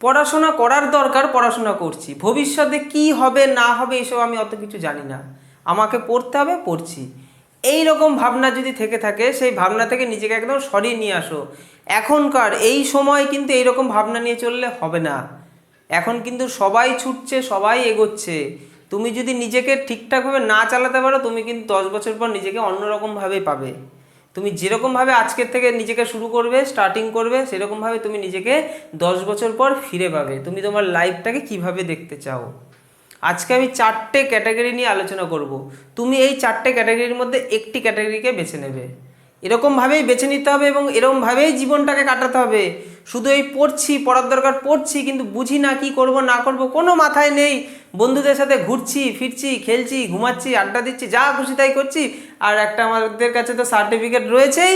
পড়াশোনা করার দরকার, পড়াশোনা করছি। ভবিষ্যতে কি হবে, না হবে, এসব আমি অত কিছু জানি না। আমাকে পড়তে হবে, পড়ছি। এই রকম ভাবনা যদি থেকে থাকে, সেই ভাবনা থেকে নিজেকে একদম সরিয়ে নিয়ে আসো। এখনকার এই সময় কিন্তু এই রকম ভাবনা নিয়ে চললে হবে না। এখন কিন্তু সবাই ছুটছে, সবাই এগোচ্ছে। তুমি যদি নিজেকে ঠিকঠাকভাবে না চালাতে পারো, তুমি কিন্তু দশ বছর পর নিজেকে অন্যরকমভাবেই পাবে। তুমি যেরকমভাবে আজকের থেকে নিজেকে শুরু করবে স্টার্টিং করবে সেরকমভাবে তুমি নিজেকে দশ বছর পর ফিরে পাবে। তুমি তোমার লাইফটাকে কীভাবে দেখতে চাও? আজকে আমি চারটে ক্যাটাগরি নিয়ে আলোচনা করব। তুমি এই চারটে ক্যাটাগরির মধ্যে একটি ক্যাটাগরিকে বেছে নেবে। এরকমভাবেই বেছে নিতে হবে এবং এরকমভাবেই জীবনটাকে কাটাতে হবে। শুধু এই পড়ছি, পড়ার দরকার, পড়ছি, কিন্তু বুঝি না কি করব, না করব, কোনো মাথায় নেই। বন্ধুদের সাথে ঘুরছি, ফিরছি, খেলছি, ঘুমাচ্ছি, আড্ডা দিচ্ছি, যা খুশি তাই করছি। আর একটা আমাদের কাছে তো সার্টিফিকেট রয়েছেই,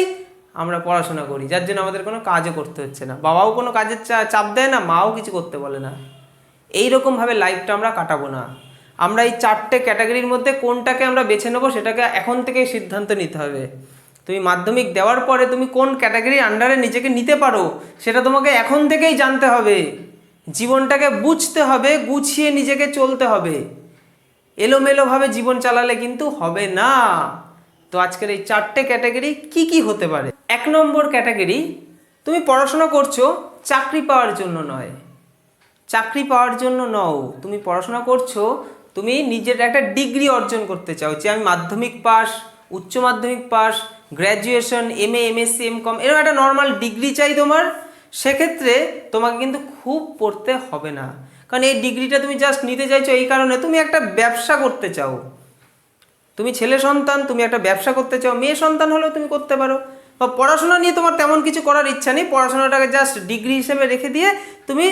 আমরা পড়াশোনা করি। যার জন্য আমাদের কোনো কাজও করতে হচ্ছে না। বাবাও কোনো কাজের চাপ দেয় না, মাও কিছু করতে বলে না। এই রকমভাবে লাইফটা আমরা কাটাবো না। আমরা এই চারটে ক্যাটাগরির মধ্যে কোনটাকে আমরা বেছে নেব, সেটাকে এখন থেকেই সিদ্ধান্ত নিতে হবে। তুমি মাধ্যমিক দেওয়ার পরে তুমি কোন ক্যাটাগরির আন্ডারে নিজেকে নিতে পারো, সেটা তোমাকে এখন থেকেই জানতে হবে। জীবনটাকে বুঝতে হবে, গুছিয়ে নিজেকে চলতে হবে। এলোমেলোভাবে জীবন চালালে কিন্তু হবে না। তো আজকের এই চারটে ক্যাটাগরি কি কি হতে পারে? এক নম্বর ক্যাটাগরি তুমি পড়াশোনা করছ, চাকরি পাওয়ার জন্য নয়। চাকরি পাওয়ার জন্য নও। তুমি পড়াশোনা করছ, তুমি নিজের একটা ডিগ্রি অর্জন করতে চাও, যে আমি মাধ্যমিক পাস উচ্চ মাধ্যমিক pass graduation M A MSc M com এরকম একটা নর্মাল ডিগ্রি চাই তোমার, সেক্ষেত্রে তোমাকে কিন্তু খুব পড়তে হবে না। কারণ এই ডিগ্রিটা তুমি জাস্ট নিতে চাইছো এই কারণে তুমি একটা ব্যবসা করতে চাও। তুমি ছেলে সন্তান, তুমি একটা ব্যবসা করতে চাও, মেয়ে সন্তান হলেও তুমি করতে পারো। বা পড়াশোনা নিয়ে তোমার তেমন কিছু করার ইচ্ছা নেই, পড়াশোনাটাকে জাস্ট ডিগ্রি হিসেবে রেখে দিয়ে তুমি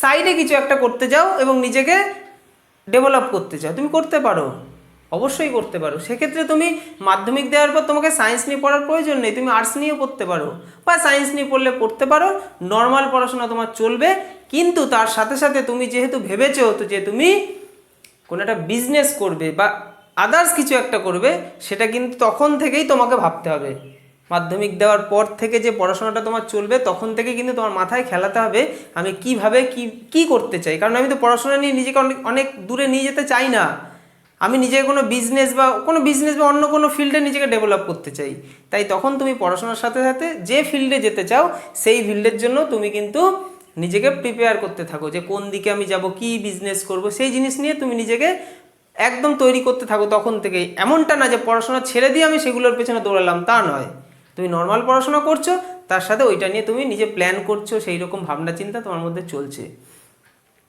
সাইডে কিছু একটা করতে যাও এবং নিজেকে ডেভেলপ করতে চাও তুমি করতে পারো। অবশ্যই করতে পারো। সেক্ষেত্রে তুমি মাধ্যমিক দেওয়ার পর তোমাকে সায়েন্স নিয়ে পড়ার প্রয়োজন নেই, তুমি আর্টস নিয়েও পড়তে পারো বা সায়েন্স নিয়ে পড়লে পড়তে পারো নর্মাল পড়াশোনা তোমার চলবে, কিন্তু তার সাথে সাথে তুমি যেহেতু ভেবেছো তো যে তুমি কোনো একটা বিজনেস করবে বা আদার্স কিছু একটা করবে, সেটা কিন্তু তখন থেকেই তোমাকে ভাবতে হবে। মাধ্যমিক দেওয়ার পর থেকে যে পড়াশোনাটা তোমার চলবে, তখন থেকে কিন্তু তোমার মাথায় খেলাতে হবে, আমি কীভাবে কি কি করতে চাই? কারণ আমি তো পড়াশোনা নিয়ে নিজেকে অনেক অনেক দূরে নিয়ে যেতে চাই না। আমি নিজেকে কোনো বিজনেস বা কোনো বিজনেস বা অন্য কোনো ফিল্ডে নিজেকে ডেভেলপ করতে চাই। তাই তখন তুমি পড়াশোনার সাথে সাথে যে ফিল্ডে যেতে চাও, সেই ফিল্ডের জন্য তুমি কিন্তু নিজেকে প্রিপেয়ার করতে থাকো যে কোন দিকে আমি যাব, কি বিজনেস করব, সেই জিনিস নিয়ে তুমি নিজেকে একদম তৈরি করতে থাকো তখন থেকেই এমনটা না যে পড়াশোনা ছেড়ে দিয়ে আমি সেগুলোর পেছনে দৌড়ালাম, তা নয়। তুমি নর্মাল পড়াশোনা করছ, তার সাথে ওইটা নিয়ে তুমি নিজে প্ল্যান করছ, সেই রকম ভাবনা চিন্তা তোমার মধ্যে চলছে।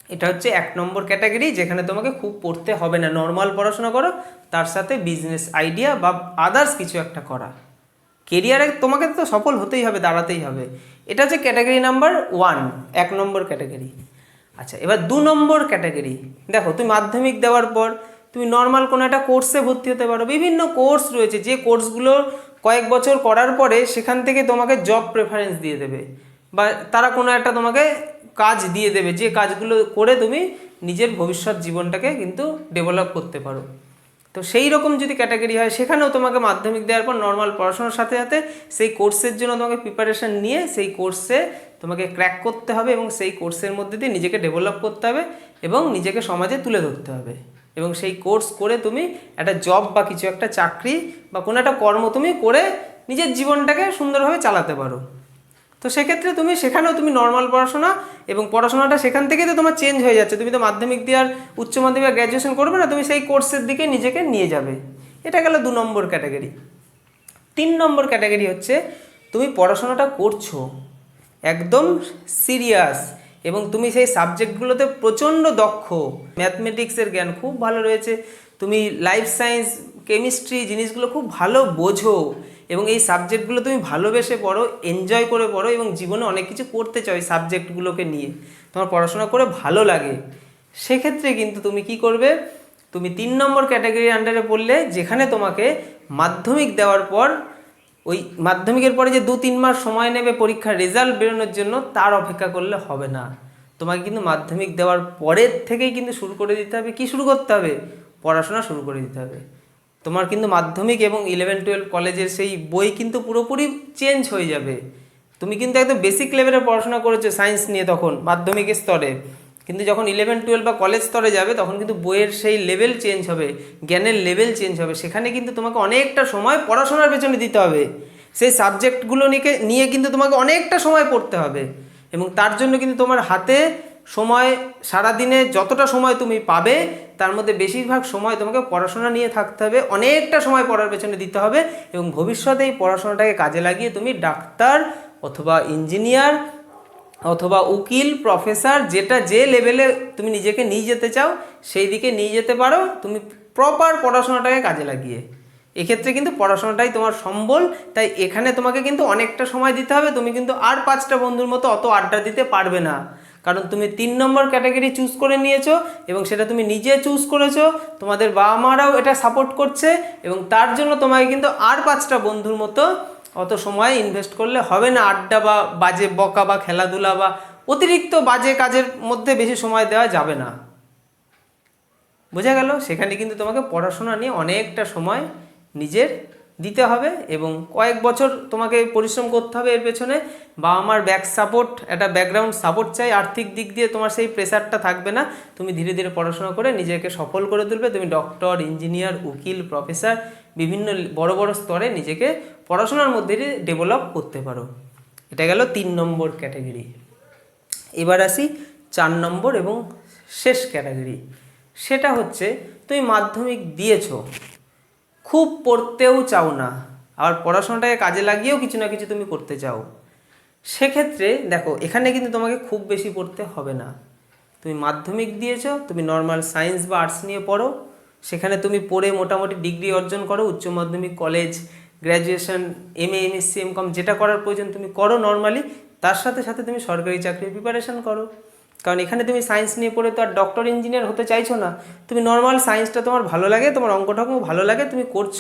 এটা হচ্ছে এক নম্বর ক্যাটাগরি যেখানে তোমাকে খুব পড়তে হবে না। নর্মাল পড়াশোনা করো, তার সাথে বিজনেস আইডিয়া বা আদার্স কিছু একটা করা। কেরিয়ারে তোমাকে তো সফল হতেই হবে, দাঁড়াতেই হবে। এটা হচ্ছে ক্যাটাগরি নাম্বার ওয়ান এক নম্বর ক্যাটাগরি। আচ্ছা এবার দু নম্বর ক্যাটাগরি। দেখো, তুমি মাধ্যমিক দেওয়ার পর তুমি নর্মাল কোনো একটা কোর্সে ভর্তি হতে পারো। বিভিন্ন কোর্স রয়েছে, যে কোর্সগুলো কয়েক বছর করার পরে সেখান থেকে তোমাকে জব প্রেফারেন্স দিয়ে দেবে। বা তারা কোনো একটা তোমাকে কাজ দিয়ে দেবে, যে কাজগুলো করে তুমি নিজের ভবিষ্যৎ জীবনটাকে কিন্তু ডেভেলপ করতে পারো। তো সেই রকম যদি ক্যাটাগরি হয়, সেখানেও তোমাকে মাধ্যমিক দেওয়ার পর নর্মাল পড়াশোনার সাথে সাথে সেই কোর্সের জন্য তোমাকে প্রিপারেশন নিয়ে সেই কোর্সে তোমাকে ক্র্যাক করতে হবে এবং সেই কোর্সের মধ্যে দিয়ে নিজেকে ডেভেলপ করতে হবে এবং নিজেকে সমাজে তুলে ধরতে হবে। এবং সেই কোর্স করে তুমি একটা জব বা কিছু একটা চাকরি বা কোনো একটা কর্ম তুমি করে নিজের জীবনটাকে সুন্দরভাবে চালাতে পারো। তো সেক্ষেত্রে তুমি সেখানেও তুমি নর্মাল পড়াশোনা এবং পড়াশোনাটা সেখান থেকেই তো তোমার চেঞ্জ হয়ে যাচ্ছে। তুমি তো মাধ্যমিক দিয়ে আর উচ্চ মাধ্যমিক গ্র্যাজুয়েশন করবে না, তুমি সেই কোর্সের দিকে নিজেকে নিয়ে যাবে। এটা গেল দু নম্বর ক্যাটাগরি তিন নম্বর ক্যাটাগরি হচ্ছে তুমি পড়াশোনাটা করছ, একদম সিরিয়াস এবং তুমি সেই সাবজেক্টগুলোতে প্রচণ্ড দক্ষ। ম্যাথমেটিক্সের জ্ঞান খুব ভালো রয়েছে। তুমি লাইফ সায়েন্স কেমিস্ট্রি জিনিসগুলো খুব ভালো বোঝো। এবং এই সাবজেক্টগুলো তুমি ভালোবেসে পড়ো এনজয় করে পড়ো এবং জীবনে অনেক কিছু করতে চাও এই সাবজেক্টগুলোকে নিয়ে। তোমার পড়াশোনা করে ভালো লাগে। সেক্ষেত্রে কিন্তু তুমি কি করবে? তুমি তিন নম্বর ক্যাটাগরির আন্ডারে পড়লে যেখানে তোমাকে মাধ্যমিক দেওয়ার পর ওই মাধ্যমিকের পরে যে দু তিন মাস সময় নেবে পরীক্ষার রেজাল্ট বেরোনোর জন্য, তার অপেক্ষা করলে হবে না। তোমাকে কিন্তু মাধ্যমিক দেওয়ার পরের থেকেই কিন্তু শুরু করে দিতে হবে। কি শুরু করতে হবে? পড়াশোনা শুরু করে দিতে হবে। তোমার কিন্তু মাধ্যমিক এবং ইলেভেন টুয়েলভ কলেজের সেই বই কিন্তু পুরোপুরি চেঞ্জ হয়ে যাবে। তুমি কিন্তু একদম বেসিক লেভেলে পড়াশোনা করেছ সায়েন্স নিয়ে তখন, মাধ্যমিক স্তরে। কিন্তু যখন ইলেভেন টুয়েলভ বা কলেজ স্তরে যাবে, তখন কিন্তু বইয়ের সেই লেভেল চেঞ্জ হবে, জ্ঞানের লেভেল চেঞ্জ হবে। সেখানে কিন্তু তোমাকে অনেকটা সময় পড়াশোনার পেছনে দিতে হবে। সেই সাবজেক্টগুলো নিয়ে নিয়ে কিন্তু তোমাকে অনেকটা সময় পড়তে হবে। এবং তার জন্য কিন্তু তোমার হাতে সময়, সারাদিনে যতটা সময় তুমি পাবে, তার মধ্যে বেশিরভাগ সময় তোমাকে পড়াশোনা নিয়ে থাকতে হবে, অনেকটা সময় পড়ার পেছনে দিতে হবে এবং ভবিষ্যতে এই পড়াশোনাটাকে কাজে লাগিয়ে তুমি ডাক্তার অথবা ইঞ্জিনিয়ার অথবা উকিল, প্রফেসর, যেটা যে লেভেলে তুমি নিজেকে নিয়ে যেতে চাও, সেই দিকে নিয়ে যেতে পারো, তুমি প্রপার পড়াশোনাটাকে কাজে লাগিয়ে। এক্ষেত্রে কিন্তু পড়াশোনাটাই তোমার সম্বল, তাই এখানে তোমাকে কিন্তু অনেকটা সময় দিতে হবে, তুমি কিন্তু আর পাঁচটা বন্ধুর মতো অত আড্ডা দিতে পারবে না। কারণ তুমি তিন নম্বর ক্যাটাগরি চুজ করে নিয়েছো এবং সেটা তুমি নিজে চুজ করেছ, তোমাদের বাবা মারাও এটা সাপোর্ট করছে এবং তার জন্য তোমাকে কিন্তু আর পাঁচটা বন্ধুর মতো অত সময় ইনভেস্ট করলে হবে না। আড্ডা বা বাজে বকা বা খেলাধুলা বা অতিরিক্ত বাজে কাজের মধ্যে বেশি সময় দেওয়া যাবে না। বোঝা গেল? সেখানে কিন্তু তোমাকে পড়াশোনা নিয়ে অনেকটা সময় নিজের দিতে হবে এবং কয়েক বছর তোমাকে পরিশ্রম করতে হবে এর পেছনে। বা আমার ব্যাক সাপোর্ট একটা ব্যাকগ্রাউন্ড সাপোর্ট চাই, আর্থিক দিক দিয়ে তোমার সেই প্রেশারটা থাকবে না। তুমি ধীরে ধীরে পড়াশোনা করে নিজেকে সফল করে তুলবে। তুমি ডক্টর ইঞ্জিনিয়ার উকিল প্রফেসর বিভিন্ন বড় বড় স্তরে নিজেকে পড়াশোনার মধ্যে ডেভেলপ করতে পারো। এটা গেল তিন নম্বর ক্যাটাগরি এবার আসি চার নম্বর এবং শেষ ক্যাটাগরি সেটা হচ্ছে, তুমি মাধ্যমিক দিয়েছ। খুব পড়তেও চাও না। আবার পড়াশোনাটাকে কাজে লাগিয়েও কিছু না কিছু তুমি করতে চাও। সেক্ষেত্রে দেখো, এখানে কিন্তু তোমাকে খুব বেশি পড়তে হবে না। তুমি মাধ্যমিক দিয়েছ, তুমি নর্মাল সায়েন্স বা আর্টস নিয়ে পড়ো। সেখানে তুমি পড়ে মোটামুটি ডিগ্রি অর্জন করো, উচ্চ মাধ্যমিক college graduation M A MSc M com যেটা করার প্রয়োজন তুমি করো নর্মালি তার সাথে সাথে তুমি সরকারি চাকরির প্রিপারেশন করো। কারণ এখানে তুমি সায়েন্স নিয়ে পড়ে তো আর ডক্টর ইঞ্জিনিয়ার হতে চাইছো না। তুমি নর্মাল সায়েন্সটা তোমার ভালো লাগে, তোমার অঙ্কটাকেও ভালো লাগে, তুমি করছ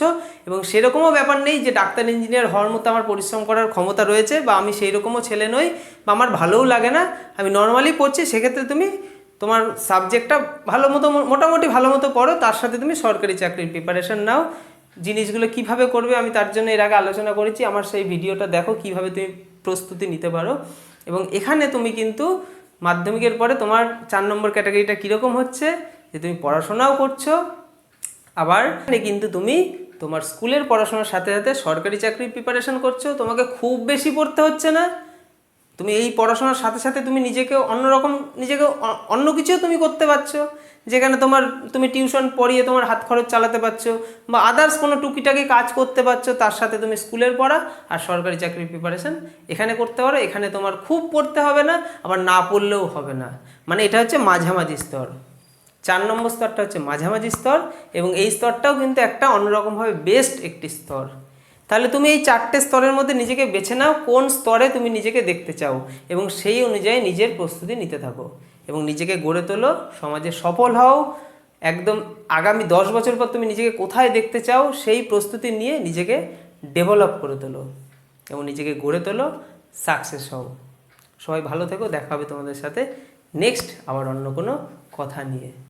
এবং সেরকমও ব্যাপার নেই যে ডাক্তার ইঞ্জিনিয়ার হওয়ার মতো আমার পরিশ্রম করার ক্ষমতা রয়েছে বা আমি সেই রকমও ছেলে নই বা আমার ভালোও লাগে না। আমি নর্মালি পড়ছি, সেক্ষেত্রে তুমি তোমার সাবজেক্টটা ভালো মতো, মোটামুটি ভালো মতো পড়ো, তার সাথে তুমি সরকারি চাকরির প্রিপারেশন নাও। জিনিসগুলো কীভাবে করবে আমি তার জন্য এর আগে আলোচনা করেছি, আমার সেই ভিডিওটা দেখো কীভাবে তুমি প্রস্তুতি নিতে পারো। এবং এখানে তুমি কিন্তু মাধ্যমিকের পরে তোমার চার নম্বর ক্যাটাগরিটা কীরকম হচ্ছে? যে তুমি পড়াশোনাও করছ, আবার কিন্তু তুমি তোমার স্কুলের পড়াশোনার সাথে সাথে সরকারি চাকরির প্রিপারেশন করছ। তোমাকে খুব বেশি পড়তে হচ্ছে না। তুমি এই পড়াশোনার সাথে সাথে তুমি নিজেকে অন্যরকম, নিজেকে অন্য কিছুও তুমি করতে পারছ। যেখানে তোমার, তুমি টিউশন পড়িয়ে তোমার হাত খরচ চালাতে পারছ বা আদার্স কোনো টুকিটাকি কাজ করতে পারছ, তার সাথে তুমি স্কুলের পড়া আর সরকারি চাকরির প্রিপারেশন এখানে করতে পারো। এখানে তোমার খুব পড়তে হবে না, আবার না পড়লেও হবে না। মানে এটা হচ্ছে মাঝামাঝি স্তর। চার নম্বর স্তরটা হচ্ছে মাঝামাঝি স্তর এবং এই স্তরটাও কিন্তু একটা অন্যরকমভাবে বেস্ট একটি স্তর। তাহলে তুমি এই চারটে স্তরের মধ্যে নিজেকে বেছে নাও, কোন স্তরে তুমি নিজেকে দেখতে চাও এবং সেই অনুযায়ী নিজের প্রস্তুতি নিতে থাকো এবং নিজেকে গড়ে তোলো, সমাজে সফল হও। একদম আগামী দশ বছর পর তুমি নিজেকে কোথায় দেখতে চাও, সেই প্রস্তুতি নিয়ে নিজেকে ডেভেলপ করে তোলো এবং নিজেকে গড়ে তোলো, সাকসেস হও। সবাই ভালো থেকো, দেখা হবে তোমাদের সাথে নেক্সট আবার অন্য কোনো কথা নিয়ে।